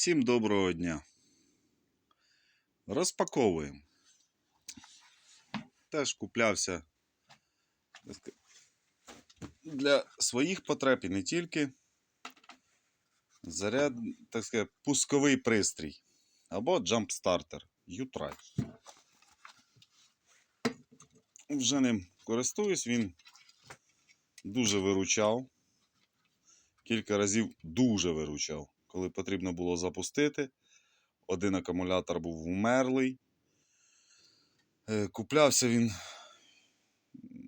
Всім доброго дня. Розпаковуємо. Теж куплявся для своїх потреб і не тільки. Заряд, так сказати, пусковий пристрій або джампстартер U-Try. Вже ним користуюсь, він дуже виручав. Кілька разів дуже виручав. Коли потрібно було запустити, один акумулятор був вмерлий. Е, Куплявся він,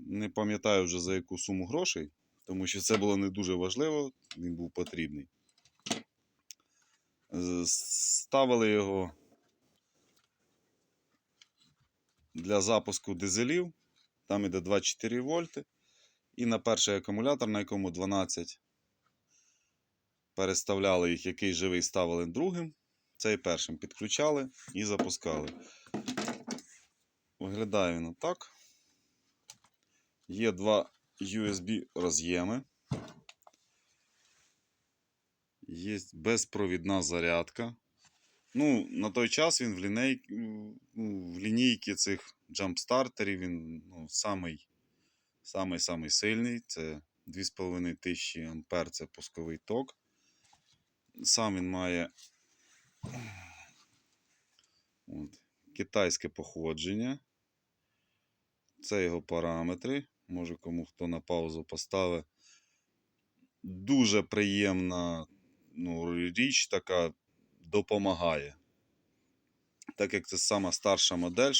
не пам'ятаю вже за яку суму грошей, тому що це було не дуже важливо, він був потрібний. Ставили його для запуску дизелів, там іде 24 вольти. І на перший акумулятор, на якому 12 переставляли їх, який живий ставили другим. Цей першим підключали і запускали. Виглядає він так. Є два USB роз'єми. Є безпровідна зарядка. Ну, на той час він в, ліней... ну, в лінійці цих джампстартерів він ну, самий, самий, самий сильний. Це 2500 ампер це пусковий ток. Сам він має от, китайське походження. Це його параметри. Може, кому хто на паузу поставить. Дуже приємна ну, річ така допомагає. Так як це сама старша модель.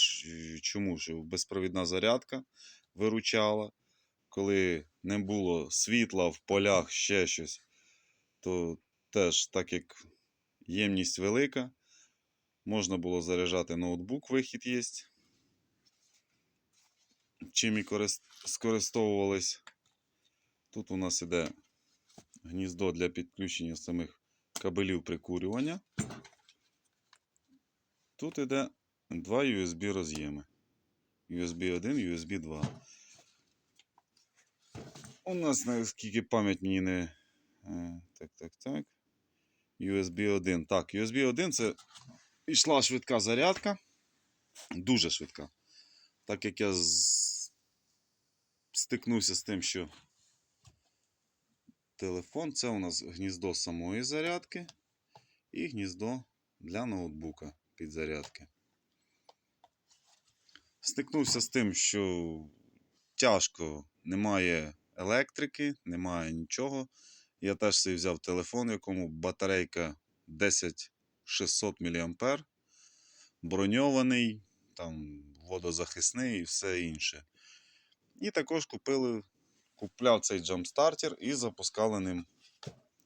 Чому? Що безпровідна зарядка виручала. Коли не було світла в полях, ще щось, то теж, так як ємність велика, можна було заряджати ноутбук, вихід є. Чим і корис- скористовувались. Тут у нас іде гніздо для підключення самих кабелів прикурювання. Тут іде два USB роз'єми. USB 1, USB 2. У нас, наскільки пам'ять мені не. е, Так, так, так. USB 1. Так, USB 1 це йшла швидка зарядка. Дуже швидка. Так як я з... стикнувся з тим, що телефон це у нас гніздо самої зарядки і гніздо для ноутбука під зарядки. Стикнувся з тим, що тяжко, немає електрики, немає нічого. Я теж собі взяв телефон, в якому батарейка 10600 мА, броньований, там водозахисний і все інше. І також купили, купляв цей джампстартер і запускали ним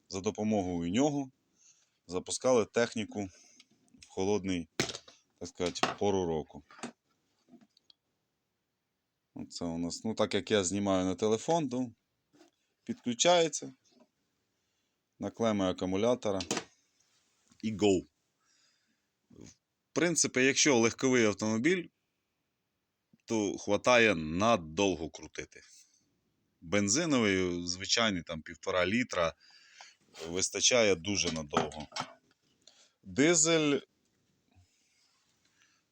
за допомогою нього. Запускали техніку в холодний, так сказати, пору року. Оце у нас, ну так як я знімаю на телефон, то підключається на клеми акумулятора і go. В принципі, якщо легковий автомобіль, то хватає надовго крутити. Бензиновий, звичайний, там півтора літра, вистачає дуже надовго. Дизель.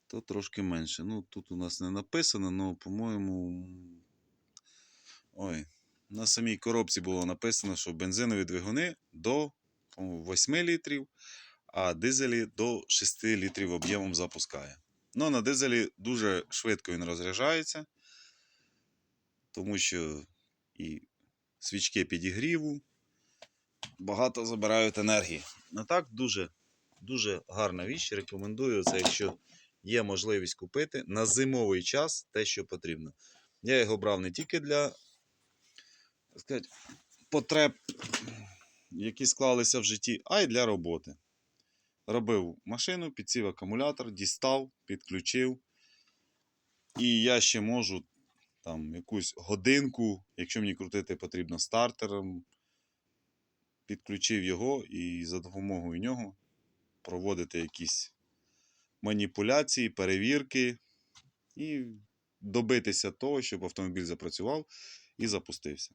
То трошки менше. Ну, тут у нас не написано, але, по-моєму. Ой, на самій коробці було написано, що бензинові двигуни до 8 літрів, а дизелі до 6 літрів об'ємом запускає. Ну, на дизелі дуже швидко він розряджається, тому що і свічки підігріву багато забирають енергії. А так, дуже, дуже гарна річ. Рекомендую це, якщо є можливість купити на зимовий час те, що потрібно. Я його брав не тільки для так сказати, потреб, які склалися в житті, а й для роботи. Робив машину, підсів акумулятор, дістав, підключив. І я ще можу там якусь годинку, якщо мені крутити потрібно стартером, підключив його і за допомогою нього проводити якісь маніпуляції, перевірки і добитися того, щоб автомобіль запрацював і запустився.